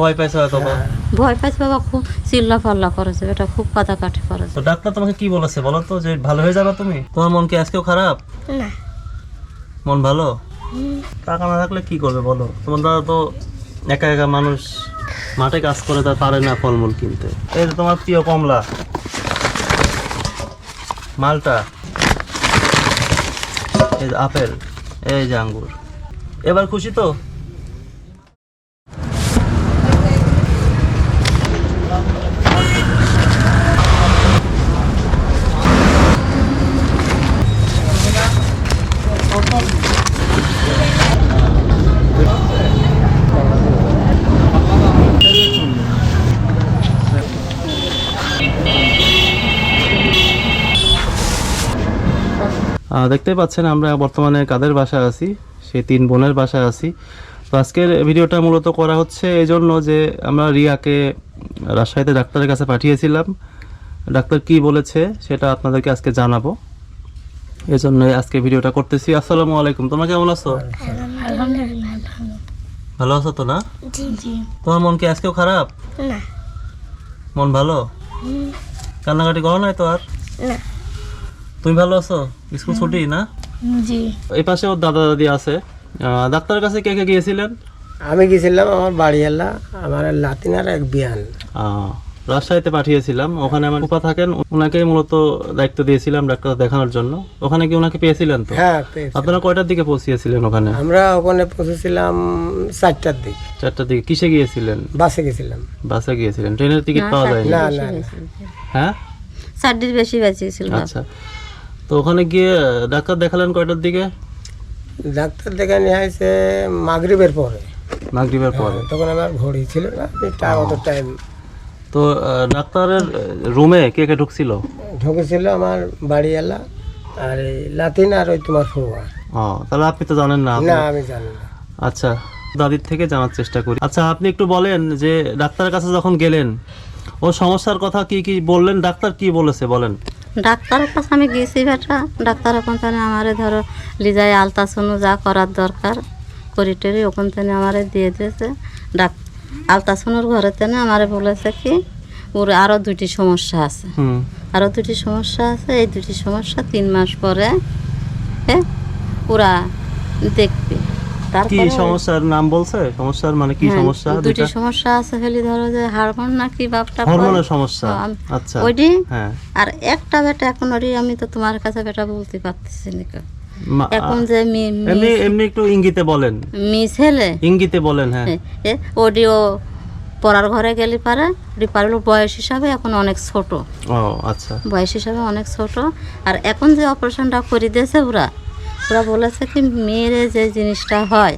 ভয় পাইছে হয়তো ভয় পাইছে বাবা খুব চিল্লা পাল্লা করেছে এটা খুব কাটাকাটি করেছে। তো ডাক্তার তোমাকে কি বলেছে বলো তো যে ভালো হয়ে যাবে তুমি? তোমার মন কি আজকেও খারাপ? না। মন ভালো? টাকা না থাকলে কি করবে বলো? তোমার দাদা তো একা একা মানুষ মাঠে কাজ করে তা পারে না ফলমূল কিনতে। এই যে তোমার প্রিয় কমলা। মালটা। এই যে আপেল এই যে আঙ্গুর। এবার খুশি তো? আহ, দেখতেই পাচ্ছেন আমরা বর্তমানে কাদের বাসায় আছি? সেই তিন বোনের বাসায় আছি। তো আজকের ভিডিওটা মূলত করা হচ্ছে এই জন্য যে আমরা রিয়াকে রাজশাহীতে ডাক্তারের কাছে পাঠিয়েছিলাম। ডাক্তার কি বলেছে সেটা আপনাদেরকে আজকে জানাব। এই জন্য আজকে ভিডিওটা করতেছি। আসসালামু আলাইকুম। তোমরা কেমন আছো? ভালো আছো তো না? তোমার মন কি আজকেও খারাপ? মন ভালো? কান্নাকাটি করো নাই তো আর? না। তুমি ভালো আছো? স্কুল ছুটি না? জি। এই পাশে ওর দাদা দাদি আছে। ডাক্তারের কাছে কে কে গিয়েছিলেন? আমি গেছিলাম আমার বাড়ি এলা আমার লাতিনার এক বিয়ান। রাজশাহীতে পাঠিয়েছিলাম। ওখানে আমার উপা থাকেন ওনাকেই মূলত দায়িত্ব দিয়েছিলাম ডাক্তার দেখানোর জন্য। ওখানে কি ওনাকে পেয়েছিলেন তো? হ্যাঁ আপনারা কয়টার দিকে পৌঁছিয়েছিলেন ওখানে? আমরা ওখানে পৌঁছেছিলাম চারটার দিকে। চারটার দিকে। কিসে গিয়েছিলেন? বাসে গেছিলাম বাসে গিয়েছিলেন। ট্রেনের টিকিট পাওয়া যায় না না। হ্যাঁ? চারটির বেশি বেঁচেছিল আচ্ছা। তো ওখানে গিয়ে ডাক্তার দেখালেন কয়টার দিকে? ডাক্তার দেখে নিয়ে আসে মাগরিবের পরে। মাগরিবের পরে। তখন আমার ঘড়ি ছিল না অত টাইম তো ডাক্তারের রুমে কে কে ঢুকছিল? ঢুকেছিল আমার বাড়ি এলা আর এই লাতিন আর ওই তোমার ফুয়া ও তাহলে আপনি তো জানেন না না আমি জানি না। আচ্ছা দাদির থেকে জানার চেষ্টা করি। আচ্ছা আপনি একটু বলেন যে ডাক্তারের কাছে যখন গেলেন ও সমস্যার কথা কি কি বললেন? ডাক্তার কি বলেছে বলেন। ডাক্তারের কাছে আমি গেছি বেটা। ডাক্তার ওখান থেকে আমারে ধরো লিজাই আলতাসনু যা করার দরকার করি টরি ওখান থেকে আমারে দিয়ে দিয়েছে। ডাক আলতাসনুর ঘরে তেনে আমারে বলেছে কি ওর আরও দুটি সমস্যা আছে। আরও দুটি সমস্যা আছে এই দুটি সমস্যা তিন মাস পরে এ, ওরা দেখবে। কি সমস্যার নাম বলছে? সমস্যার মানে কি হ্যাঁ, সমস্যা? দুটি সমস্যা আছে ফেলি ধরো যে হারমোন নাকি বাপটা হরমোনের সমস্যা। আচ্ছা। ওইটি? হ্যাঁ। আর একটা বেটা এখন ওরই আমি তো তোমার কাছে বেটা বলতে পারতেছি না এখন যে এমনি এমনি একটু ইঙ্গিতে বলেন। মি ছেলে? ইঙ্গিতে বলেন হ্যাঁ। ওডিও পড়ার ঘরে গেলে পারে। ওটি পারল বয়স হিসাবে এখন অনেক ছোট। ও আচ্ছা। বয়স হিসাবে অনেক ছোট। আর এখন যে অপারেশনটা করে দিয়েছে ওরা ওরা বলেছে কি মেয়ের যে জিনিসটা হয়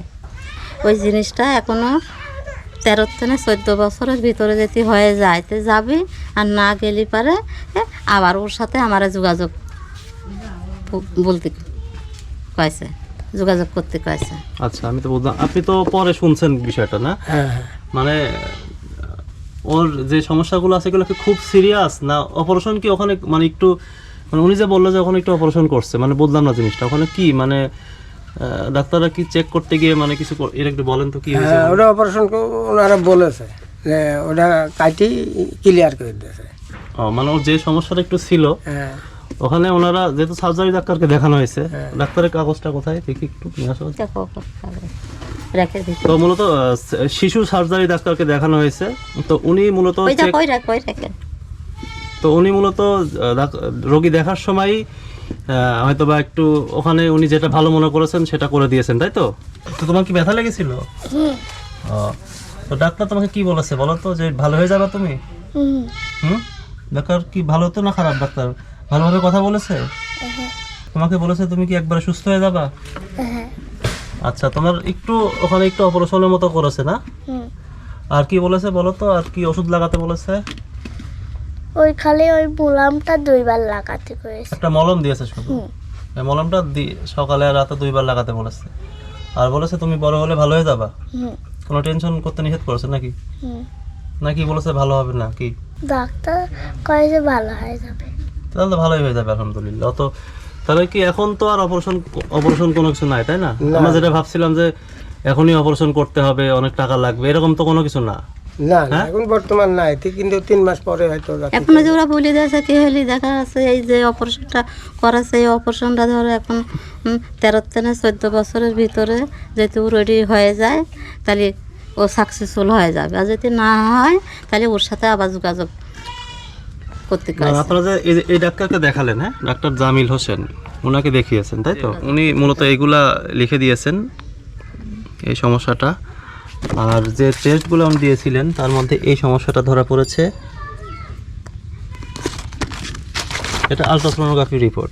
ওই জিনিসটা এখনও তেরো থেকে চোদ্দ বছরের ভিতরে যদি হয়ে যায় তো যাবি আর না গেলে পারে আবার ওর সাথে আমার যোগাযোগ বলতে কয়েছে যোগাযোগ করতে কয়েছে। আচ্ছা আমি তো বুঝলাম আপনি তো পরে শুনছেন বিষয়টা না? হ্যাঁ হ্যাঁ। মানে ওর যে সমস্যাগুলো আছে এগুলো কি খুব সিরিয়াস না? অপারেশন কি ওখানে মানে একটু মানে উনি যে বলল যে ওখানে একটু অপারেশন করছে মানে বুঝলাম না জিনিসটা। ওখানে কি মানে ডাক্তাররা কি চেক করতে গিয়ে মানে কিছু এর একটু বলেন তো কি হয়েছে? হ্যাঁ ওটা অপারেশন ওনারা বলেছে যে ওটা কাটি ক্লিয়ার করে দিয়েছে। ও, মানে ওর যে সমস্যাটা একটু ছিল হ্যাঁ। ওখানে ওনারা যেহেতু সার্জারি ডাক্তারকে দেখানো হয়েছে ডাক্তারের কাগজটা কোথায়? দেখি একটু নিয়ে আসো। তো মূলত শিশু সার্জারি ডাক্তারকে দেখানো হয়েছে তো উনি মূলত তো উনি মূলত রোগী দেখার সময় হয়তো বা একটু ওখানে উনি যেটা ভালো মনে করেছেন সেটা করে দিয়েছেন তাই তো? তো তোমার কি ব্যথা লেগেছিল? তো ডাক্তার তোমাকে কি বলেছে বলো তো যে ভালো হয়ে যাবে তুমি? হুম। হুম? ডাক্তার কি ভালো তো না খারাপ ডাক্তার? ভালোভাবে কথা বলেছে? তোমাকে বলেছে তুমি কি একবারে সুস্থ হয়ে যাবা? হ্যাঁ। আচ্ছা তোমার একটু ওখানে একটু অপারেশনের মতো করেছে না? আর কি বলেছে বলো তো? আর কি ওষুধ লাগাতে বলেছে? ওই খালি ওই মুলামটা দুইবার লাগাতে করেছে। একটা মলম দিয়েছে শুধু? এই মলমটা দি- সকালে আর রাতে দুইবার লাগাতে বলেছে। আর বলেছে তুমি বড় হলে ভালো হয়ে যাবা। হুম। কোনো টেনশন করতে নিষেধ করেছে নাকি? হুম। নাকি বলেছে ভালো হবে না কি? ডাক্তার কয় যে ভালো হয়ে যাবে। তাহলে তো ভালোই হয়ে যাবে আলহামদুলিল্লাহ। তো তাহলে কি এখন তো আর অপারেশন অপারেশন কোনো কিছু নাই তাই না। আমরা যেটা ভাবছিলাম যে এখনই অপারেশন করতে হবে অনেক টাকা লাগবে এরকম তো কোনো কিছু না। না হ্যাঁ? এখন বর্তমান নাই ঠিক কিন্তু তিন মাস পরে হয়তো এখন যে ওরা বলে দিয়েছে কি হলি দেখা আছে এই যে অপারেশনটা করাছে এই অপারেশনটা ধরো এখন তেরো থেকে চোদ্দ বছরের ভিতরে যদি ও রেডি হয়ে যায় তাহলে ও সাকসেসফুল হয়ে যাবে। আর যদি না হয় তাহলে ওর সাথে আবার যোগাযোগ করতে আপনারা যে এই এই ডাক্তারকে দেখালেন হ্যাঁ? ডাক্তার জামিল হোসেন ওনাকে দেখিয়েছেন তাই তো? উনি মূলত এইগুলা লিখে দিয়েছেন এই সমস্যাটা। আর যে টেস্টগুলো উনি দিয়েছিলেন তার মধ্যে এই সমস্যাটা ধরা পড়েছে। এটা আলট্রাসোনোগ্রাফি রিপোর্ট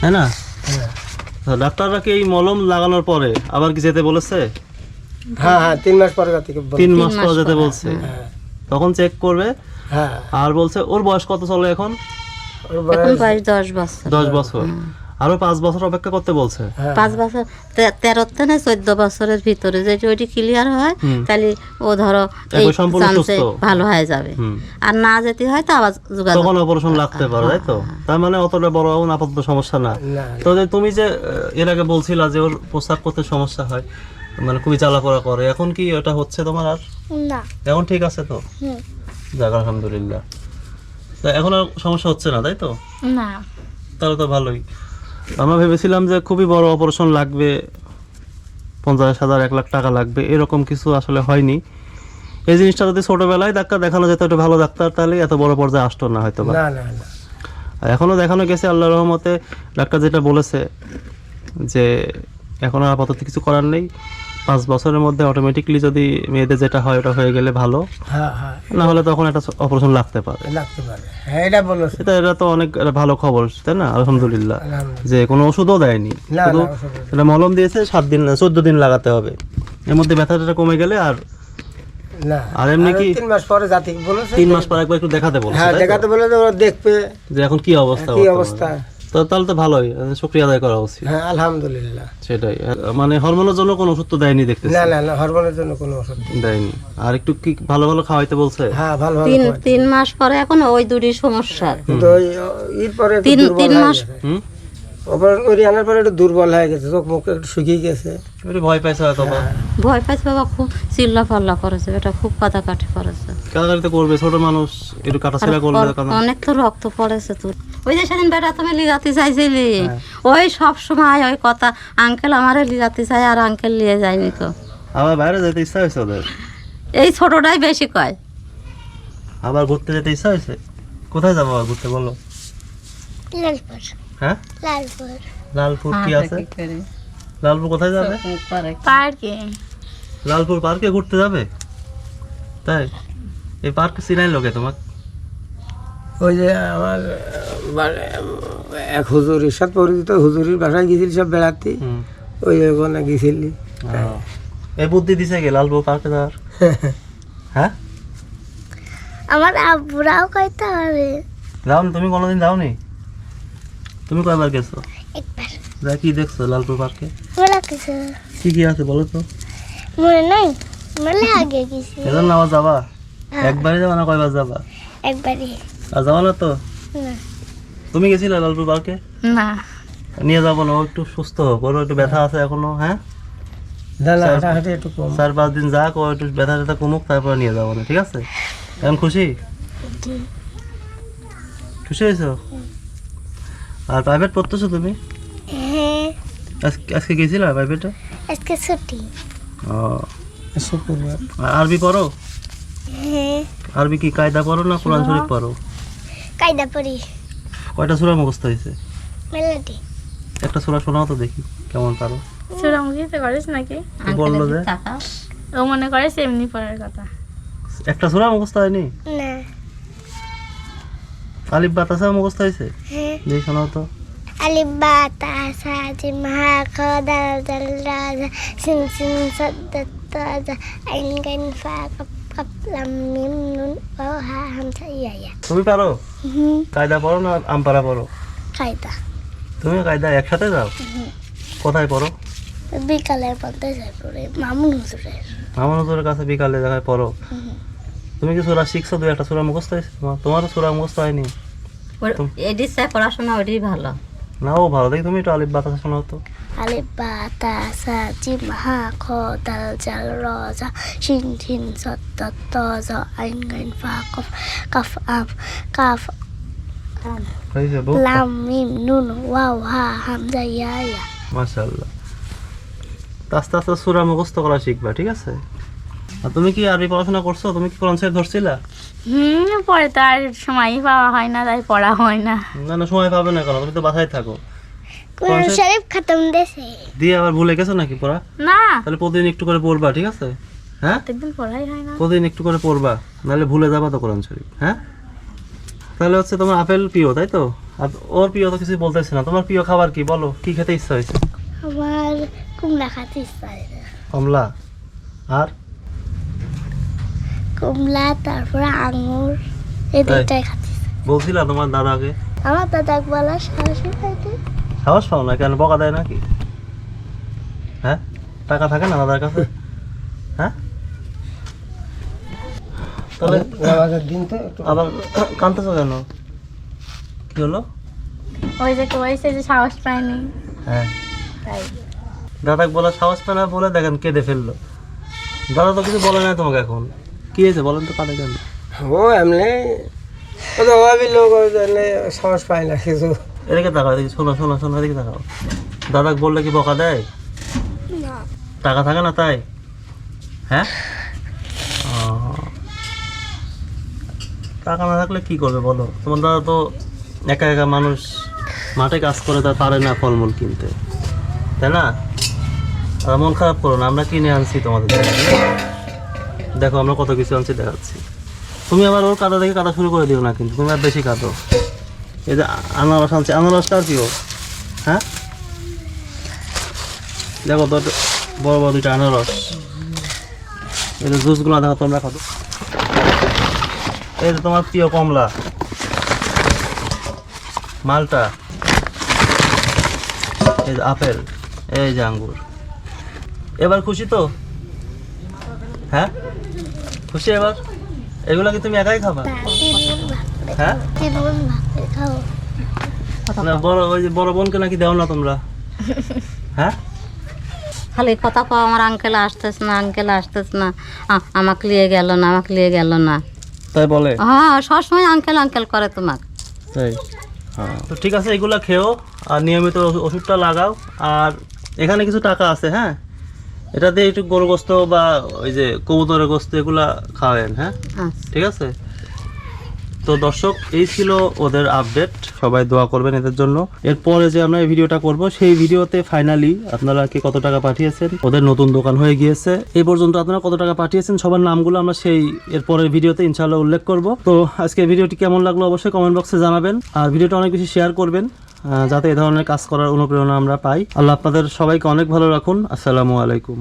তাই না? হ্যাঁ। ডাক্তাররা কি এই মলম লাগানোর পরে আবার কি যেতে বলেছে? হ্যাঁ হ্যাঁ তিন মাস পরে তিন মাস পর যেতে বলছে। হ্যাঁ তখন চেক করবে। হ্যাঁ। আর বলছে ওর বয়স কত চলে এখন? ওর বয়স- বয়স দশ বছর। দশ বছর। আরও পাঁচ বছর অপেক্ষা করতে বলছে। হ্যাঁ। পাঁচ বছর তেরো থেকে চোদ্দ বছরের ভিতরে যদি ওইটি ক্লিয়ার হয় তাহলে ও ধরো এই একবার সম্পূর্ণ চান্সে সুস্থ। ভালো হয়ে যাবে। আর না যেতে হয় তো আবার যোগাযোগ তখন অপারেশন লাগতে পারে তাই তো? তার মানে অতটা বড় এখন আপাতত সমস্যা না। তো যে তুমি যে এর আগে বলছিলা যে ওর প্রস্তাব করতে সমস্যা হয় মানে খুবই চালাপড়া করে এখন কি ওটা হচ্ছে তোমার আর? না। এখন ঠিক আছে তো? হুম। যাক আলহামদুলিল্লাহ। তো এখন আর সমস্যা হচ্ছে না তাই তো? না। তাহলে তো ভালোই। আমরা ভেবেছিলাম যে খুবই বড় অপারেশন লাগবে পঞ্চাশ হাজার এক লাখ টাকা লাগবে এরকম কিছু আসলে হয়নি। এই জিনিসটা যদি ছোটবেলায় ডাক্তার দেখানো যেত একটা ভালো ডাক্তার তাহলে এত বড় পর্যায়ে আসতো না হয়তো না না না। আর এখনও দেখানো গেছে আল্লাহ রহমতে ডাক্তার যেটা বলেছে যে এখন আর আপাতত কিছু করার নেই। পাঁচ বছরের মধ্যে অটোমেটিকলি যদি মেয়েদের যেটা হয় ওটা হয়ে গেলে ভালো। হ্যাঁ হ্যাঁ। না হলে তখন একটা অপারেশন লাগতে পারে। লাগতে পারে। হ্যাঁ এটা বলেছে এটা এটা তো অনেক ভালো খবর তাই না? আলহামদুলিল্লাহ। যে কোনো ওষুধও দেয়নি। শুধু। এটা মলম দিয়েছে সাত দিন চোদ্দ দিন লাগাতে হবে। এর মধ্যে ব্যথাটা কমে গেলে আর আর এমনি কি- তিন মাস পরে জাতি বলেছে তিন মাস পর একবার একটু দেখাতে বলছে হ্যাঁ? দেখাতে বলে ওরা দেখবে যে এখন কি অবস্থা কি অবস্থা। তো তাহলে তো ভালোই শুক্রিয়া আদায় করা উচিত। হ্যাঁ আলহামদুলিল্লাহ। সেটাই মানে হরমোনের জন্য কোনো ওষুধ তো দেয়নি দেখতেছি। না না না হরমোনের জন্য কোনো ওষুধ দেয়নি। আর একটু কি ভালো ভালো খাওয়াইতে বলছে? হ্যাঁ ভালো ভালো তিন তিন মাস পরে এখন ওই দুটি সমস্যা। পরে তিন- দুর্বল তিন হয়ে মাস- গেছে। অপারেশন করে আনার পরে একটু দুর্বল হয়ে গেছে চোখ মুখ একটু শুকিয়ে গেছে। ভয় পাইছে হয়তো ভয় পাইছে বাবা খুব চিল্লা পাল্লা করেছে এটা খুব কাটাকাটি করেছে। কাটাকাটিতে করবে ছোট মানুষ একটু কাটাছেড়া করলে অনেক তো রক্ত পড়েছে তোর। ওই যে সেদিন বেটা তুমি লিগাতে চাইছিলি হ্যাঁ। ওই সব সময় ওই কথা আঙ্কেল আমারে লিগাতে চাই আর আঙ্কেল নিয়ে যায়নি তো। আবার বাইরে যেতে ইচ্ছা হয়েছে ওদের? এই ছোটটাই বেশি কয়। আবার ঘুরতে যেতে ইচ্ছা হয়েছে? কোথায় যাব আবার ঘুরতে বলো। লালপুর। হ্যাঁ? লালপুর। লালপুর কি আছে? লালপুর কোথায় যাবে? পার্কে লালপুর পার্কে ঘুরতে যাবে? তাই? এই পার্কে চিনাই লোকে তোমাক? ওই যে আমার এক হুজুরির সাথে পরিচিত হুজুরির বাসায় গেছিলি সব বেড়াতে। ওই ওখানে গেছিলি। এই বুদ্ধি দিছে কি লালপুর পার্কে যাওয়ার? হ্যাঁ? আমার আব্বুরাও কইতে হবে। যাও তুমি কোনোদিন যাওনি? তুমি কয়বার গেছো? একবার। যা কি দেখছ লালপুর পার্কে বলা কিছু কি কি আছে বলো তো? মনে নাই? মনে আগে গেছি। এজন্য আবার যাবা? একবারই যাবা না কয়বার যাবা একবারই আর যাবা না তো? না। তুমি গেছিলে লালপুর পার্কে? না। নিয়ে যাব না ও একটু সুস্থ হোক ওর একটু ব্যথা আছে এখনও হ্যাঁ? চার পাঁচ দিন যাক ও একটু ব্যথা ট্যাথা কমুক তারপর নিয়ে যাব না ঠিক আছে? এখন খুশি? খুশি হয়েছো? আর প্রাইভেট পড়তেছো তুমি? হ্যাঁ। আজকে আজকে গেছিলা প্রাইভেটে আজকে ছুটি। ও। শুক্রবার। আরবি পড়ো? হ্যাঁ। আরবি কি কায়দা পড়ো না কোরআন শরীফ পড়ো? কায়দা পড়ি। কয়টা সুরা মুখস্থ হয়েছে? মেলাটি। একটা সুরা শোনাও তো দেখি কেমন পারো? চূড়ামুখীতে করিস নাকি? বলল যে? ও মনে করে এমনি পড়ার কথা। একটা সুরা মুখস্থ হয়নি? না। আলিফ বাতাসা মুখস্থ হয়েছে? হ্যাঁ। দেখি শোনাও তো। alif ba ta sa jim ha ka dal dal ra za sin sin sa তুমি পারো? কায়দা পড়ো না আমপারা পড়ো কায়দা। তুমি কায়দা একসাথে যাও। কোথায় পড়ো? বিকালের পথে যাই পড়ে মামুন হুজুরের। আমার নজরের কাছে বিকালে দেখায় পড়ো। তুমি কি সুরা শিখছো? দু একটা সুরা মুখস্থ হয়েছে? তোমার সুরা মুখস্থ হয়নি। এডি পড়াশোনা ওইটাই ভালো। না ও ভালো দেখি তুমি একটু আলিফ বাতাসা শোনাও তো। আলিফ বা তা সা জিম হা খ দাল জাল র জা শিন ত জ আইন গাইন ফা কফ কাফ আফ কাফ লাম মিম নুন ওয়াও হা হামজা ইয়া ইয়া। মাশাআল্লাহ। আস্তে আস্তে সুরা মুখস্থ করা শিখবা ঠিক আছে? আর তুমি কি আরবি পড়াশোনা করছ? তুমি কি কোরআন শরীফ ধরছিলা? হুম পরে তো আর সময়ই পাওয়া হয় না তাই পড়া হয় না। না না সময় পাবে না কেন? তুমি তো বাসায় থাকো। কোরআন শরীফ- খতম দেছে দিয়ে আবার ভুলে গেছো নাকি পড়া? না। তাহলে প্রতিদিন একটু করে পড়বা ঠিক আছে? হ্যাঁ? প্রত্যেকদিন পড়াই হয় না। প্রতিদিন একটু করে পড়বা নাহলে ভুলে যাবা তো কোরআন শরীফ হ্যাঁ? তাহলে হচ্ছে তোমার আপেল প্রিয় তাই তো? আর ওর প্রিয় তো কিছু বলতেছে না। তোমার প্রিয় খাবার কি? বলো কি খেতে ইচ্ছা হয়েছে? আমার কুমড়া খাতে ইচ্ছা হয় না। কমলা। আর? কুমড়া তারপরে আঙুর এই খাতে ইচ্ছা। বলছিলা তোমার দাদাকে আমার দাদাক বলা সাহসী খাইতে সাহস পাও না কেন? বকা দেয় নাকি? হ্যাঁ? টাকা থাকে না দাদার কাছে? হ্যাঁ? তাহলে দিন তো একটু। আবার কানতেছো কেন? কি হলো? ওই যে কইছে যে সাহস পায়নি। হ্যাঁ। তাই। দাদাকে বলা সাহস পায় না বলে দেখেন কেঁদে ফেলল। দাদা তো কিছু বলে না তোমাকে এখন। কি হয়েছে বলেন তো কাঁদে কেন ও এমনি ও তো অভাবী লোক সাহস পায় না কিছু। এদিকে তাকাও এদিকে শোনো শোনো শোনো এদিকে তাকাও। দাদাকে বললে কি বকা দেয়? টাকা থাকে না তাই? হ্যাঁ? টাকা না থাকলে কি করবে বলো? তোমার দাদা তো একা একা মানুষ মাঠে কাজ করে তার পারে না ফলমূল কিনতে। তাই না? মন খারাপ করো না আমরা কিনে আনছি তোমাদের। দেখো, আমরা কত কিছু আনছি, দেখাচ্ছি। তুমি আবার ওর কাদা দেখে কাদা শুরু করে দিও না কিন্তু, তুমি আর বেশি কাঁদো। এই যে আনারস আনছি আনারস কার প্রিয় হ্যাঁ? দেখো তো বড় বড় দুইটা আনারস। এই যে জুসগুলো দেখো, তোমরা খাতো এই যে তোমার প্রিয় কমলা। মালটা। এই যে আপেল, এই যে আঙ্গুর। এবার খুশি তো? হ্যাঁ? খুশি এবার? এগুলো কি তুমি একাই খাবা? হ্যাঁ? না বড় ওই যে বড় বোনকে নাকি দেও না তোমরা? হ্যাঁ? খালি কথা কও আমার আঙ্কেল আসতেছ না আঙ্কেল আসতেছ না। আমাকে নিয়ে গেল না আমাকে নিয়ে গেল না। তাই বলে? হ্যাঁ সবসময় আঙ্কেল আঙ্কেল করে তোমাকে। তাই? হ্যাঁ। তো ঠিক আছে এগুলা খেও আর নিয়মিত ওষুধটা লাগাও। আর এখানে কিছু টাকা আছে হ্যাঁ? এটা দিয়ে একটু গরু গোস্ত বা ওই যে কবুতরের গোস্ত এগুলা খাওয়াবেন হ্যাঁ? আচ্ছা। ঠিক আছে? তো দর্শক এই ছিল ওদের আপডেট সবাই দোয়া করবেন এদের জন্য। এরপরে যে আমরা এই ভিডিওটা করব সেই ভিডিওতে ফাইনালি আপনারা কি কত টাকা পাঠিয়েছেন ওদের নতুন দোকান হয়ে গিয়েছে। এই পর্যন্ত আপনারা কত টাকা পাঠিয়েছেন সবার নামগুলো আমরা সেই এরপরের ভিডিওতে ইনশাআল্লাহ উল্লেখ করব। তো আজকে ভিডিওটি কেমন লাগল অবশ্যই কমেন্ট বক্সে জানাবেন। আর ভিডিওটা অনেক বেশি শেয়ার করবেন। যাতে এ ধরনের কাজ করার অনুপ্রেরণা আমরা পাই। আল্লাহ আপনাদের সবাইকে অনেক ভালো রাখুন। আসসালামু আলাইকুম।